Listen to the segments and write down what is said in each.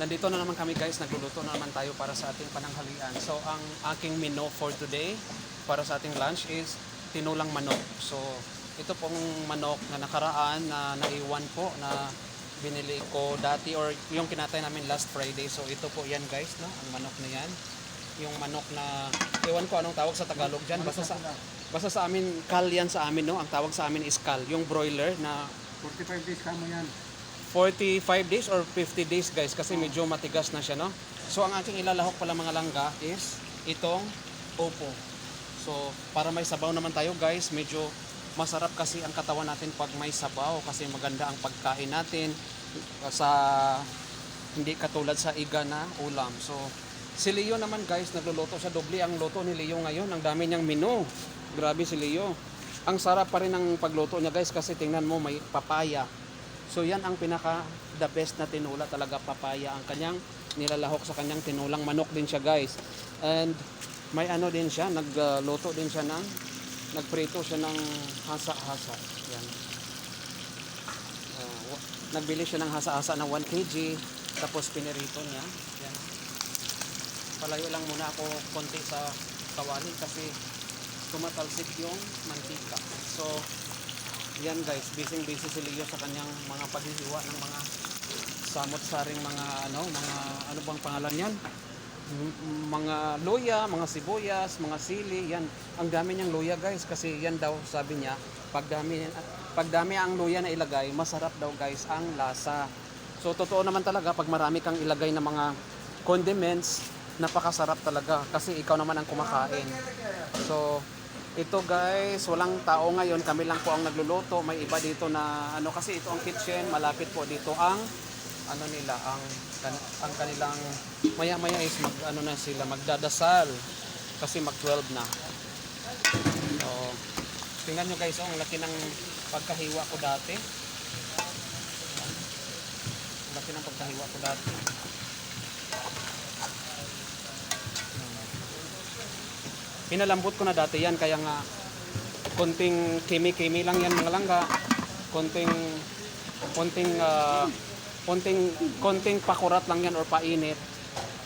nandito na naman kami guys, nagluluto na naman tayo para sa ating pananghalian. So ang aking menu for today para sa ating lunch is tinulang manok. So ito pong manok na nakaraan na naiwan po na binili ko dati or yung kinatay namin last Friday. So ito po yan guys, no? Ang manok na yan. Yung manok na, iwan ko anong tawag sa Tagalog dyan. Basta sa, basta sa amin, kal yan sa amin, no? Ang tawag sa amin is kal. Yung broiler na 45 days ka mo yan. 45 days or 50 days guys kasi medyo matigas na siya no. So ang aking ilalahok pala mga langga is itong opo. So para may sabaw naman tayo guys, medyo masarap kasi ang katawan natin pag may sabaw kasi maganda ang pagkain natin sa hindi katulad sa iga na ulam. So si Leo naman guys nagluluto siya doble ang luto ni Leo ngayon. Ang dami niyang menu. Grabe si Leo. Ang sarap pa rin ng pagluto niya guys kasi tingnan mo may papaya. So yan ang pinaka the best na tinula talaga papaya ang kanyang nilalahok sa kanyang tinulang manok din siya guys. And may ano din siya, nagluto din siya ng nagprito siya ng hasa-hasa. Yan. Uh, nagbili siya ng hasa-hasa ng 1 kg tapos pinirito niya. Yan. Palayo lang muna ako konti sa kawali kasi tumatalsik yung mantika. So, yan guys, busy busy si Leo sa kanyang mga paghihiwa ng mga samot-saring mga ano, mga ano bang pangalan yan? Mga luya, mga sibuyas, mga sili, yan. Ang dami niyang luya guys kasi yan daw sabi niya, pag dami, pag dami ang luya na ilagay, masarap daw guys ang lasa. So totoo naman talaga pag marami kang ilagay na mga condiments, napakasarap talaga kasi ikaw naman ang kumakain. So ito guys, walang tao ngayon, kami lang po ang nagluluto. May iba dito na ano kasi ito ang kitchen, malapit po dito ang ano nila, ang kan- ang kanilang maya-maya is mag ano na sila magdadasal kasi mag 12 na. So, tingnan nyo guys, oh, ang laki ng pagkahiwa ko dati. Ang laki ng pagkahiwa ko dati. Pinalambot ko na dati yan, kaya nga konting kimi-kimi lang yan mga langga. Konting konting ah, konting konting pakurat lang yan or painit.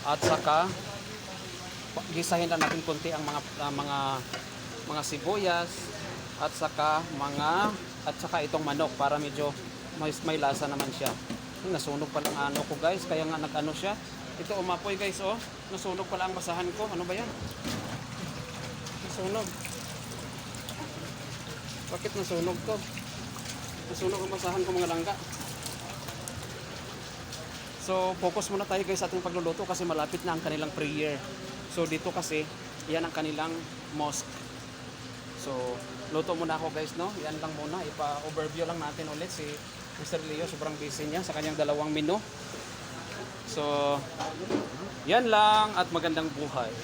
At saka gisahin lang natin konti ang mga ah, mga mga sibuyas at saka mga at saka itong manok para medyo may, may lasa naman siya. Nasunog pa lang ano ko guys, kaya nga nag-ano siya. Ito umapoy guys oh. Nasunog pala ang basahan ko. Ano ba yan? Nasunog. Bakit nasunog to? Nasunog ang basahan ko mga langga. So, focus muna tayo guys sa ating pagluluto kasi malapit na ang kanilang prayer. So, dito kasi, yan ang kanilang mosque. So, luto muna ako guys, no? Yan lang muna. Ipa-overview lang natin ulit si Mr. Leo. Sobrang busy niya sa kanyang dalawang menu. So, yan lang at magandang buhay.